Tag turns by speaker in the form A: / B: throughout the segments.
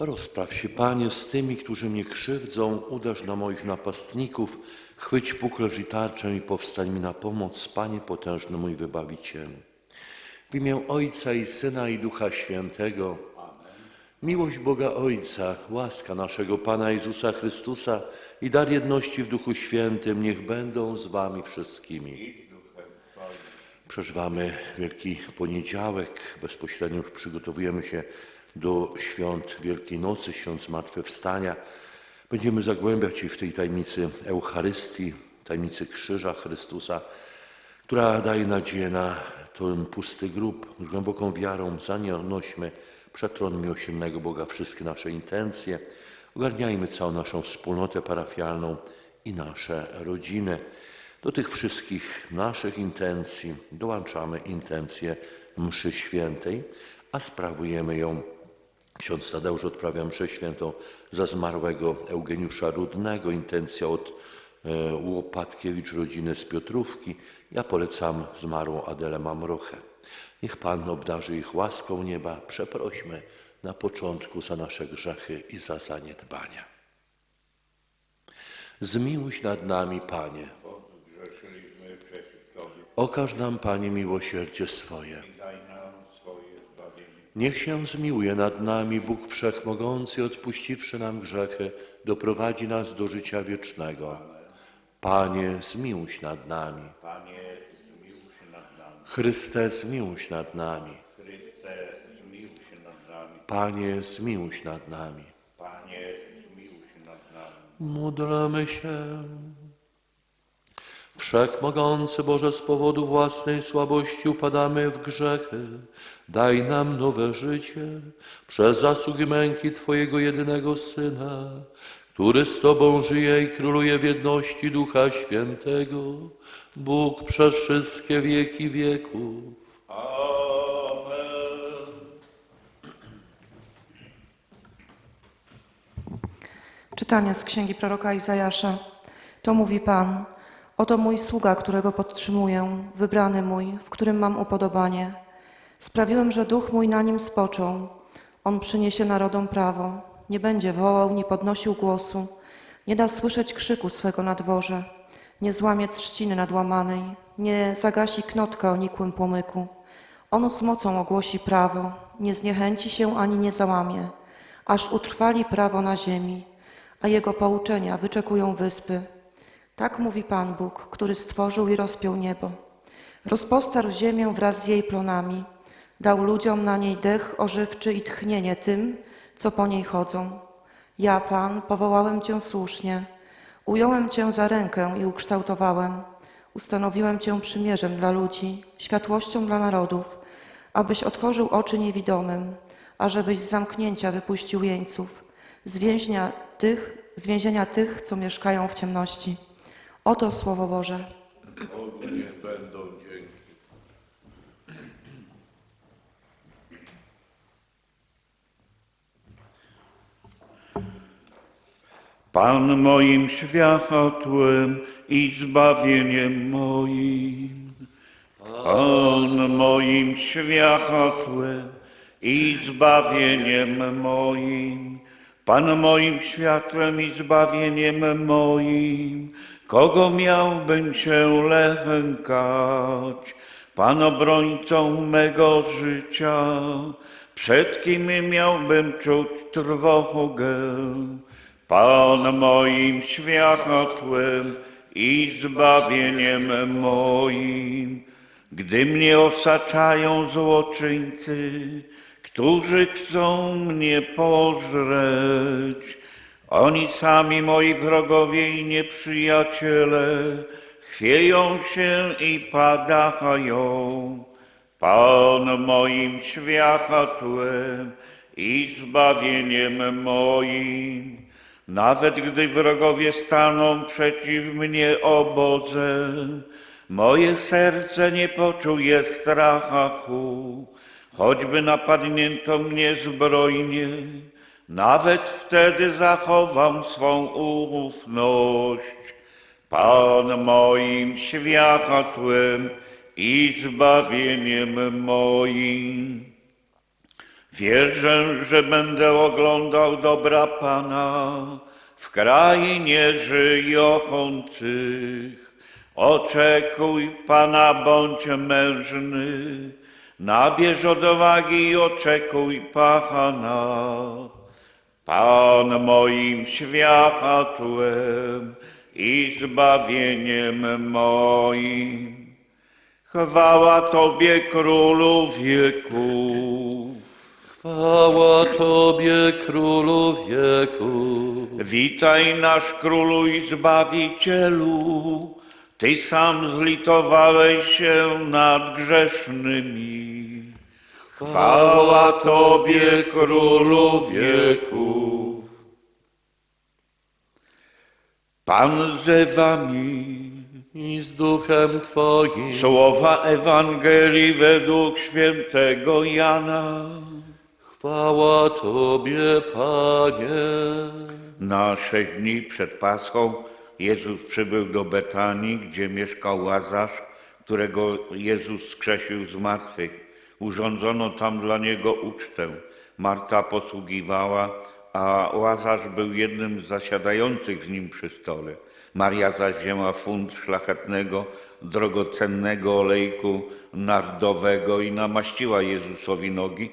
A: Rozpraw się, Panie, z tymi, którzy mnie krzywdzą, uderz na moich napastników, chwyć puklerz i tarczę i powstań mi na pomoc, Panie potężny mój Wybawicielu. W imię Ojca i Syna i Ducha Świętego, miłość Boga Ojca, łaska naszego Pana Jezusa Chrystusa i dar jedności w Duchu Świętym niech będą z Wami wszystkimi. Przeżywamy Wielki Poniedziałek, bezpośrednio już przygotowujemy się do świąt Wielkiej Nocy, świąt Zmartwychwstania. Będziemy zagłębiać się w tej tajemnicy Eucharystii, tajemnicy Krzyża Chrystusa, która daje nadzieję na ten pusty grób. Z głęboką wiarą zanośmy przed tron miłosiernego Boga wszystkie nasze intencje. Ogarniajmy całą naszą wspólnotę parafialną i nasze rodziny. Do tych wszystkich naszych intencji dołączamy intencję mszy świętej, a sprawujemy ją. Ksiądz Tadeusz odprawia mszę świętą za zmarłego Eugeniusza Rudnego, intencja od e, Łopatkiewicz rodziny z Piotrówki. Ja polecam zmarłą Adelę Mamrochę. Niech Pan obdarzy ich łaską nieba. Przeprośmy na początku za nasze grzechy i za zaniedbania. Zmiłuj nad nami, Panie. Okaż nam, Panie, miłosierdzie swoje.
B: i daj nam swoje zbawienie.
A: Niech się zmiłuje nad nami Bóg Wszechmogący, odpuściwszy nam grzechy, doprowadzi nas do życia wiecznego. Panie, zmiłuj się nad nami. Chryste, zmiłuj się nad nami.
B: Chryste, zmiłuj się nad nami.
A: Panie, zmiłuj się nad nami.
B: Panie, zmiłuj się nad nami.
A: Módlmy się. Wszechmogący Boże, z powodu własnej słabości upadamy w grzechy. Daj nam nowe życie przez zasługi męki Twojego jedynego Syna, który z Tobą żyje i króluje w jedności Ducha Świętego, Bóg przez wszystkie wieki wieków.
B: Amen.
C: Czytanie z księgi proroka Izajasza. To mówi Pan: Oto mój sługa, którego podtrzymuję, wybrany mój, w którym mam upodobanie. Sprawiłem, że duch mój na nim spoczął. On przyniesie narodom prawo. Nie będzie wołał, nie podnosił głosu. Nie da słyszeć krzyku swego na dworze. Nie złamie trzciny nadłamanej. Nie zagasi knotka o nikłym płomyku. On z mocą ogłosi prawo. Nie zniechęci się ani nie załamie aż utrwali prawo na ziemi, a jego pouczenia wyczekują wyspy. Tak mówi Pan Bóg, który stworzył i rozpiął niebo. Rozpostarł ziemię wraz z jej plonami, dał ludziom na niej dech ożywczy i tchnienie tym, co po niej chodzą. Ja, Pan, powołałem Cię słusznie, ująłem Cię za rękę i ukształtowałem, ustanowiłem Cię przymierzem dla ludzi, światłością dla narodów, abyś otworzył oczy niewidomym, ażebyś z zamknięcia wypuścił jeńców, z, tych, z więzienia tych, co mieszkają w ciemności. Oto Słowo Boże.
B: Bogu niech będą dzięki. Pan moim światłem i zbawieniem moim. Pan moim światłem i zbawieniem moim. Pan moim światłem i zbawieniem moim. Kogo miałbym się lękać? Pan obrońcą mego życia. Przed kim miałbym czuć trwogę? Pan moim światłem i zbawieniem moim. Gdy mnie osaczają złoczyńcy, którzy chcą mnie pożreć, oni sami moi wrogowie i nieprzyjaciele chwieją się i padają. Pan moim światłem i zbawieniem moim. Nawet gdy wrogowie staną przeciw mnie obozem, moje serce nie poczuje strachu, choćby napadnięto mnie zbrojnie, nawet wtedy zachowam swą ufność. Pan moim światłem i zbawieniem moim. Wierzę, że będę oglądał dobra Pana w krainie żyjących. Oczekuj Pana, bądź mężny, nabierz odwagi i oczekuj Pana. Pan moim światłem i zbawieniem moim. Chwała Tobie, Królu wieków.
A: Chwała Tobie, Królu wieku.
B: Witaj nasz Królu i Zbawicielu, Ty sam zlitowałeś się nad grzesznymi. Chwała Tobie, Królu wieku. Pan ze Wami.
A: I z duchem Twoim.
B: Słowa Ewangelii według świętego Jana.
A: Chwała Tobie, Panie.
B: Na sześć dni przed Paschą Jezus przybył do Betanii, gdzie mieszkał Łazarz, którego Jezus skrzesił z martwych. Urządzono tam dla niego ucztę. Marta posługiwała, a Łazarz był jednym z zasiadających z nim przy stole. Maria zaś wzięła funt szlachetnego, drogocennego olejku nardowego i namaściła Jezusowi nogi,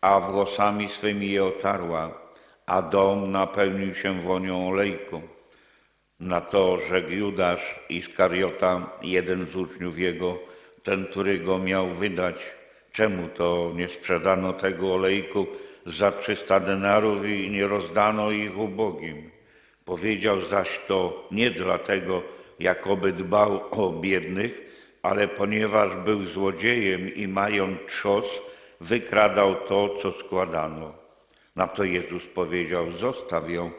B: a włosami swymi je otarła, a dom napełnił się wonią olejku. Na to rzekł Judasz Iskariota, jeden z uczniów jego, ten, który go miał wydać. Czemu to nie sprzedano tego olejku za trzysta denarów i nie rozdano ich ubogim? Powiedział zaś to nie dlatego, jakoby dbał o biednych, ale ponieważ był złodziejem i mając trzos, wykradał to, co składano. Na to Jezus powiedział, zostaw ją,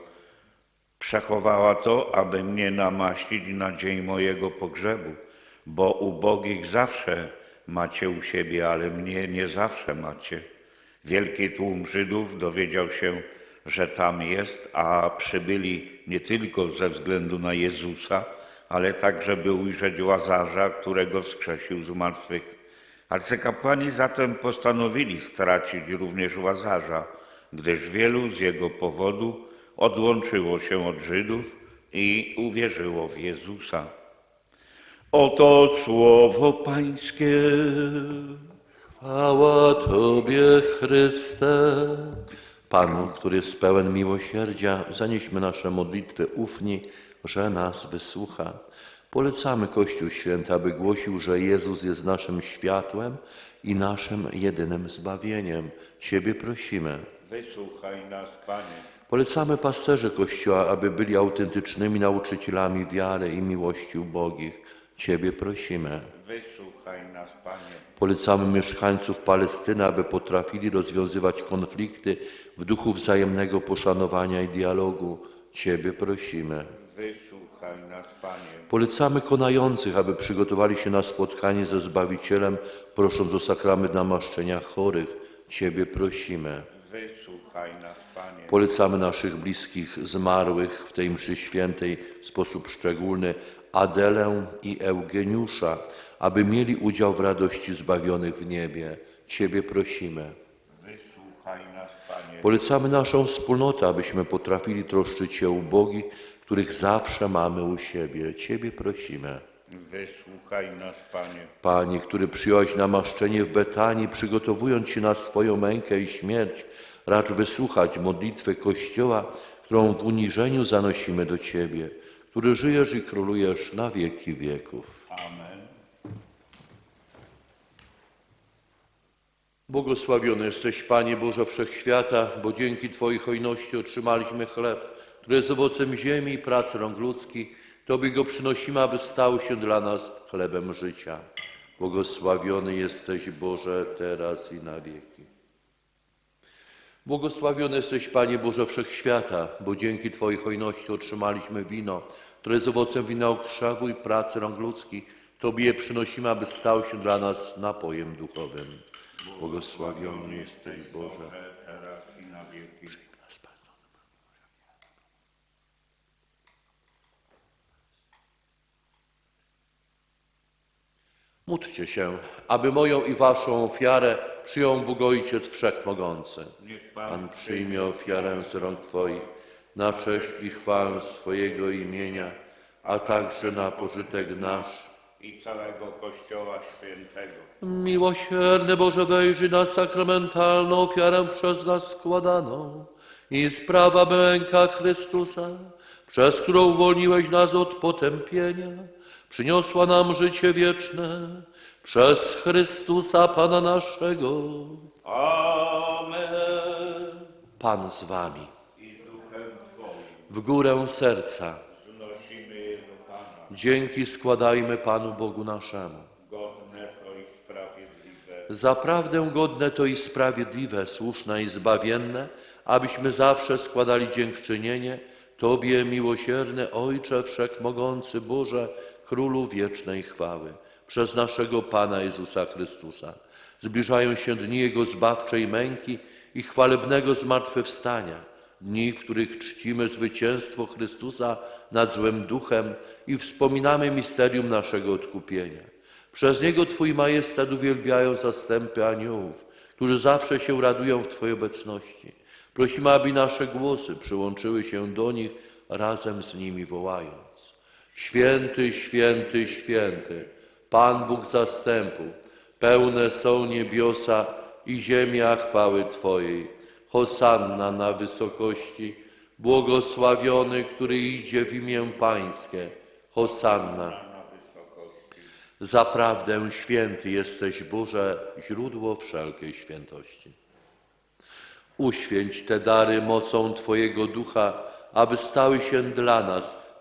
B: Przechowała to, aby mnie namaścić na dzień mojego pogrzebu, bo ubogich zawsze macie u siebie, ale mnie nie zawsze macie. Wielki tłum Żydów dowiedział się, że tam jest, a przybyli nie tylko ze względu na Jezusa, ale także by ujrzeć Łazarza, którego wskrzesił z martwych. Arcykapłani zatem postanowili stracić również Łazarza, gdyż wielu z jego powodu odłączyło się od Żydów i uwierzyło w Jezusa. Oto słowo Pańskie.
A: Chwała Tobie, Chryste. Panu, który jest pełen miłosierdzia, zanieśmy nasze modlitwy ufni, że nas wysłucha. Polecamy Kościół Święty, aby głosił, że Jezus jest naszym światłem i naszym jedynym zbawieniem. Ciebie prosimy.
B: Wysłuchaj nas, Panie.
A: Polecamy pasterzy Kościoła, aby byli autentycznymi nauczycielami wiary i miłości ubogich. Ciebie prosimy.
B: Wysłuchaj nas, Panie.
A: Polecamy mieszkańców Palestyny, aby potrafili rozwiązywać konflikty w duchu wzajemnego poszanowania i dialogu. Ciebie prosimy.
B: Wysłuchaj nas, Panie.
A: Polecamy konających, aby przygotowali się na spotkanie ze Zbawicielem, prosząc o sakrament namaszczenia chorych. Ciebie prosimy.
B: Wysłuchaj nas, Panie.
A: Polecamy naszych bliskich zmarłych w tej mszy świętej w sposób szczególny Adelę i Eugeniusza, aby mieli udział w radości zbawionych w niebie. Ciebie prosimy. Polecamy naszą wspólnotę, abyśmy potrafili troszczyć się o ubogich, których zawsze mamy u siebie. Ciebie prosimy.
B: Wysłuchaj nas, Panie.
A: Panie, który przyjąłeś namaszczenie w Betanii, przygotowując się na swoją mękę i śmierć, racz wysłuchać modlitwy Kościoła, którą w uniżeniu zanosimy do Ciebie, który żyjesz i królujesz na wieki wieków.
B: Amen.
A: Błogosławiony jesteś, Panie Boże Wszechświata, bo dzięki Twojej hojności otrzymaliśmy chleb, który jest owocem ziemi i pracy rąk ludzkich. Tobie go przynosimy, aby stał się dla nas chlebem życia. Błogosławiony jesteś, Boże, teraz i na wieki. Błogosławiony jesteś, Panie Boże Wszechświata, bo dzięki Twojej hojności otrzymaliśmy wino, które jest owocem wina okrzewu i pracy rąk ludzkich. Tobie je przynosimy, aby stał się dla nas napojem duchowym. Błogosławiony jesteś, Boże.
B: Teraz i na wieki.
A: Módlcie się, aby moją i waszą ofiarę przyjął Bóg Ojciec Wszechmogący.
B: Niech Pan
A: Pan przyjmie ofiarę z rąk Twoich na cześć i chwałę swojego imienia, a także na pożytek nasz.
B: i całego Kościoła Świętego.
A: Miłosierny Boże, wejrzyj na sakramentalną ofiarę przez nas składaną i sprawa męka Chrystusa, przez którą uwolniłeś nas od potępienia, przyniosła nam życie wieczne przez Chrystusa Pana naszego.
B: Amen.
A: Pan z Wami. W górę serca. Dzięki składajmy Panu Bogu naszemu.
B: Godne to i sprawiedliwe.
A: Zaprawdę godne to i sprawiedliwe, słuszne i zbawienne, abyśmy zawsze składali dziękczynienie Tobie, miłosierny Ojcze Wszechmogący Boże, Królu wiecznej chwały, przez naszego Pana Jezusa Chrystusa. Zbliżają się dni Jego zbawczej męki i chwalebnego zmartwychwstania, dni, w których czcimy zwycięstwo Chrystusa nad złym duchem i wspominamy misterium naszego odkupienia. Przez Niego Twój majestat uwielbiają zastępy aniołów, którzy zawsze się radują w Twojej obecności. Prosimy, aby nasze głosy przyłączyły się do nich, razem z nimi wołając. Święty, święty, święty, Pan Bóg zastępu, pełne są niebiosa i ziemia chwały Twojej. Hosanna na wysokości, błogosławiony, który idzie w imię Pańskie. Hosanna. Zaprawdę święty jesteś Boże, źródło wszelkiej świętości. Uświęć te dary mocą Twojego Ducha, aby stały się dla nas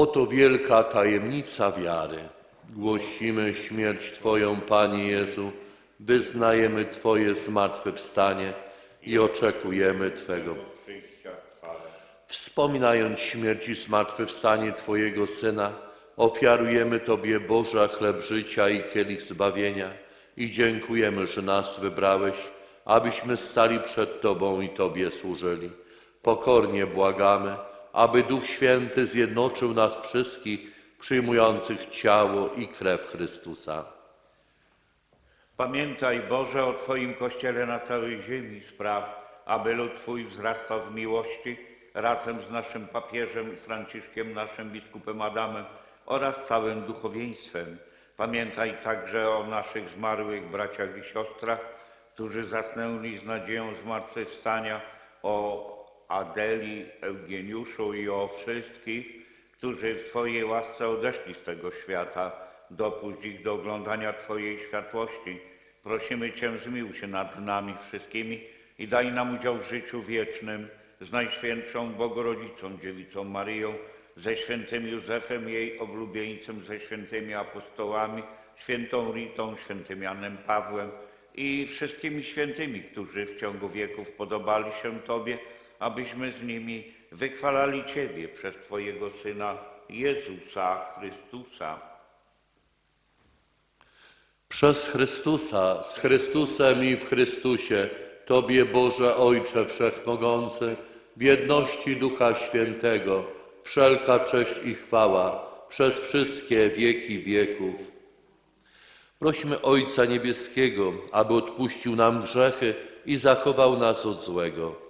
A: Oto wielka tajemnica wiary. Głosimy śmierć Twoją, Panie Jezu, wyznajemy Twoje zmartwychwstanie i oczekujemy Twego. Wspominając śmierć i zmartwychwstanie Twojego Syna, ofiarujemy Tobie Boża chleb życia i kielich zbawienia i dziękujemy, że nas wybrałeś, abyśmy stali przed Tobą i Tobie służyli. Pokornie błagamy, aby Duch Święty zjednoczył nas wszystkich, przyjmujących ciało i krew Chrystusa.
B: Pamiętaj Boże o Twoim Kościele na całej ziemi spraw, aby lud Twój wzrastał w miłości razem z naszym papieżem Franciszkiem, naszym biskupem Adamem oraz całym duchowieństwem. Pamiętaj także o naszych zmarłych braciach i siostrach, którzy zasnęli z nadzieją zmartwychwstania, o Adeli, Eugeniuszu i o wszystkich, którzy w Twojej łasce odeszli z tego świata. Dopuść ich do oglądania Twojej światłości. Prosimy Cię, zmiłuj się nad nami wszystkimi i daj nam udział w życiu wiecznym z Najświętszą Bogorodzicą, Dziewicą Maryją, ze świętym Józefem, jej oblubieńcem, ze świętymi apostołami, świętą Ritą, świętym Janem Pawłem i wszystkimi świętymi, którzy w ciągu wieków podobali się Tobie, abyśmy z nimi wychwalali Ciebie przez Twojego Syna Jezusa Chrystusa.
A: Przez Chrystusa, z Chrystusem i w Chrystusie, Tobie Boże Ojcze Wszechmogący, w jedności Ducha Świętego, wszelka cześć i chwała przez wszystkie wieki wieków. Prosimy Ojca Niebieskiego, aby odpuścił nam grzechy i zachował nas od złego.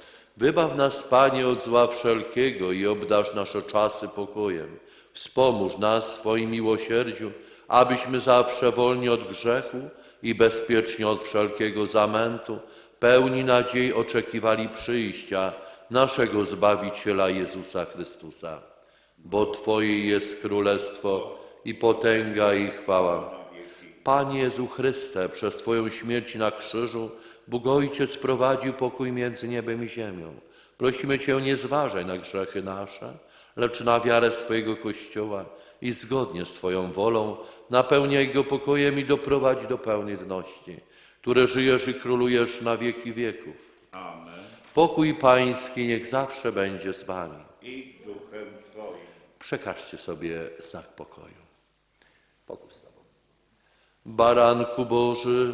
A: Wybaw nas, Panie, od zła wszelkiego i obdarz nasze czasy pokojem. Wspomóż nas w swoim miłosierdziu, abyśmy zawsze wolni od grzechu i bezpiecznie od wszelkiego zamętu, pełni nadziei oczekiwali przyjścia naszego Zbawiciela Jezusa Chrystusa. Bo Twoje jest królestwo i potęga i chwała. Panie Jezu Chryste, przez Twoją śmierć na krzyżu Bóg Ojciec prowadził pokój między niebem i ziemią. Prosimy Cię, nie zważaj na grzechy nasze, lecz na wiarę swojego Kościoła i zgodnie z Twoją wolą napełniaj go pokojem i doprowadź do pełnej jedności, które żyjesz i królujesz na wieki wieków.
B: Amen.
A: Pokój Pański niech zawsze będzie z Wami.
B: I z duchem Twoim.
A: Przekażcie sobie znak pokoju. Pokój z Tobą. Baranku Boży,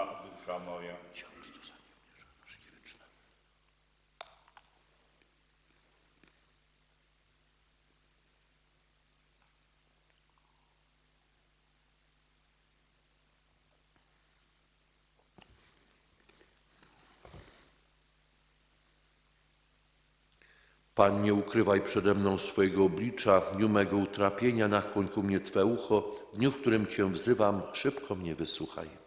A: Pan, nie ukrywaj przede mną swojego oblicza, dniu mego utrapienia, nakłoń ku mnie Twe ucho, w dniu, w którym Cię wzywam, szybko mnie wysłuchaj.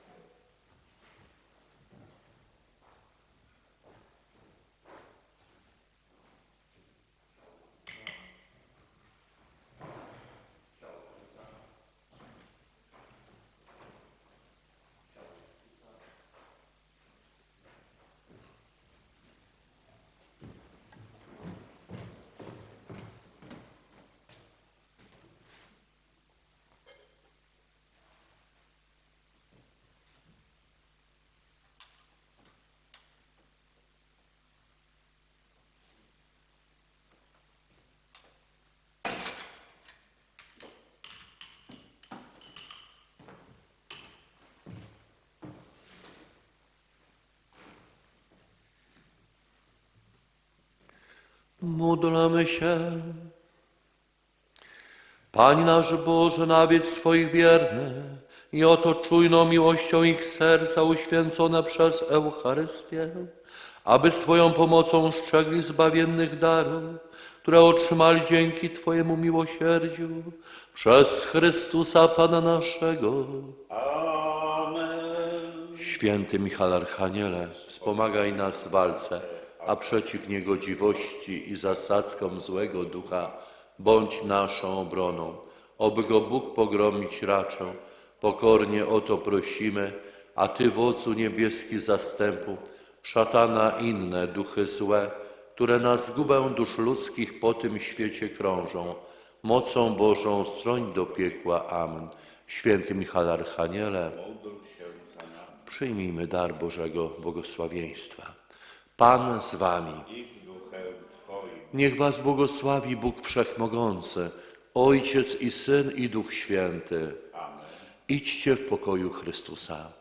A: Módlmy się. Panie nasz Boże, nawiedź swoich wiernych i oto czujną miłością ich serca uświęcone przez Eucharystię, aby z Twoją pomocą szczegli zbawiennych darów, które otrzymali dzięki Twojemu miłosierdziu przez Chrystusa Pana naszego.
B: Amen.
A: Święty Michał Archaniele, wspomagaj nas w walce, a przeciw niegodziwości i zasadzkom złego ducha bądź naszą obroną. Oby go Bóg pogromić raczył. Pokornie o to prosimy, a Ty, wodzu niebieski zastępu, szatana inne duchy złe, które na zgubę dusz ludzkich po tym świecie krążą, mocą Bożą stroń do piekła. Amen. Święty Michał Archaniele, Przyjmijmy dar Bożego błogosławieństwa. Pan z wami. Niech was błogosławi Bóg Wszechmogący, Ojciec i Syn i Duch Święty. Idźcie w pokoju Chrystusa.